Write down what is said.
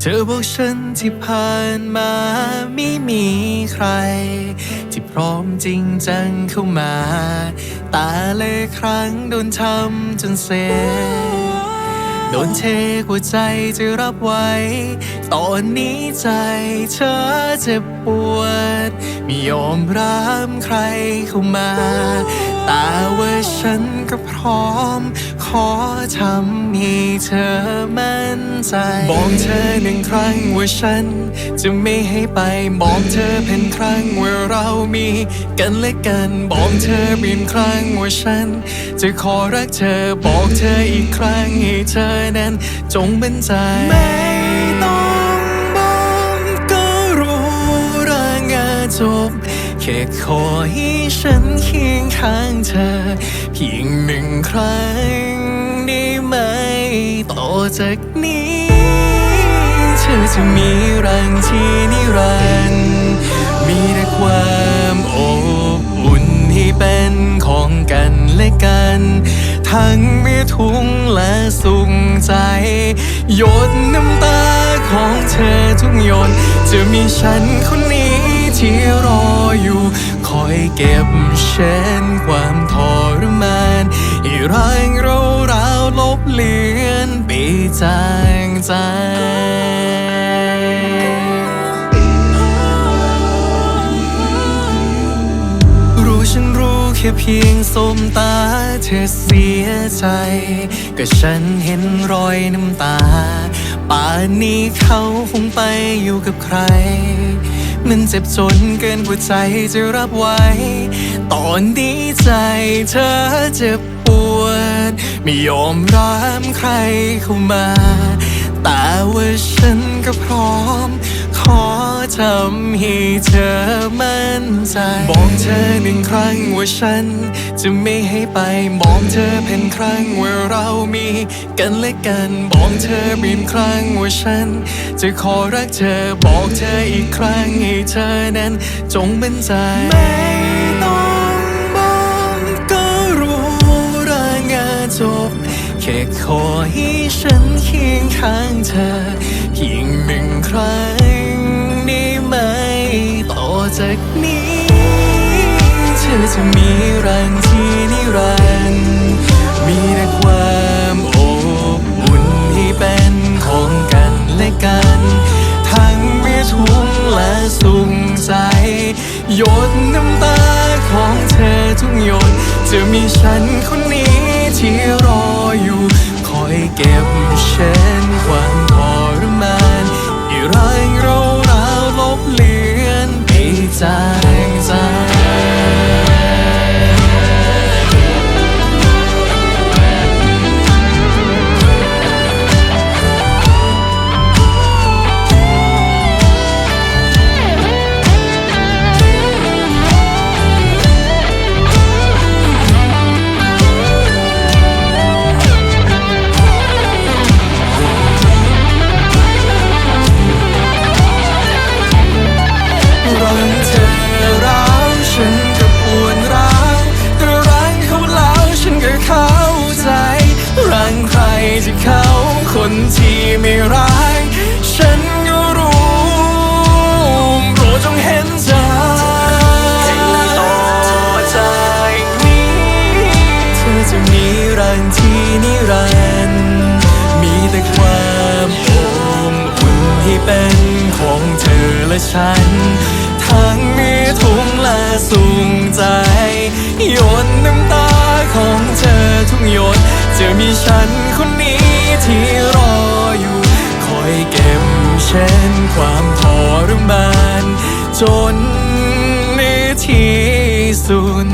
เธอบอกฉันที่ผ่านมาไม่มีใคร ที่พร้อมจริงจังเข้ามา ตาเลยครั้งโดนทำจนเสียโดนเทกว่าใจจะรับไว้ ตอนนี้ใจเธอเจ็บปวด ไม่ยอมรับใครเข้ามา แต่ว่าฉันก็พร้อม ขอทำให้เธอมั่นใจ บอกเธอหนึ่งครั้งว่าฉัน จะไม่ให้ไป บอกเธอเป็นครั้งว่าเรามีกันและกัน บอกเธอเป็นครั้งว่าฉัน จะขอรักเธอ บอกเธออีกครั้งให้เธอนั้น จงเป็นใจไม่ต้องบอกก็รู้รื่องงานจบ แค่ขอให้ฉันเคียงข้างเธอ เพียงหนึ่งครั้งได้ไหม ต่อจากนี้ เธอจะมีรังที่นิรันดร์มีแต่ความอบอุ่นที่เป็นของกันและกัน ทั้งมื่ทุงและสุขใจ หยดน้ำตาของเธอทุกหยดจะมีฉันคน ที่รออยู่ คอยเก็บเช็ดความทรมานให้ร่างเราราวลบเลือนไปจางใจรู้ฉันรู้แค่เพียงสมตาเธอเสียใจ ก็ฉันเห็นรอยน้ำตา ป่านนี้เขาคงไปอยู่กับใคร มันเจ็บจนเกินกว่าใจจะรับไว้ ตอนนี้ใจเธอเจ็บปวด ไม่ยอมรับใครเข้ามา แต่ว่าฉันก็พร้อม ทำให้เธอมั่นใจ บอกเธอหนึ่งครั้งว่าฉัน จะไม่ให้ไป บอกเธอเป็นครั้งว่าเรามีกันและกัน บอกเธอเป็นครั้งว่าฉัน จะขอรักเธอ บอกเธออีกครั้งให้เธอนั้นจงเป็นใจไม่ต้องบอกก็รู้รื่องานจบแค่ขอให้ฉันเคียงข้างเธอเพียงหนึ่งครั้ง จากนี้ เธอจะมีรังที่นิรันดร์มีแต่ความอบอุ่นที่เป็นของกันและกัน ทั้งเมื่อทุกข์และสุขใจ หยดน้ำตาของเธอทุกหยดจะมีฉันคนนี้ที่รออยู่ คอยเก็บเช็ดความ นิรันดร์มีแต่ความอบอุ่นที่เป็นของเธอและฉัน ทั้งมีทุกข์และสุขใจหยดน้ำตาของเธอทุกหยดจะมีฉันคนนี้ที่รออยู่ คอยเก็บเช่นความทรมานจนในที่สุด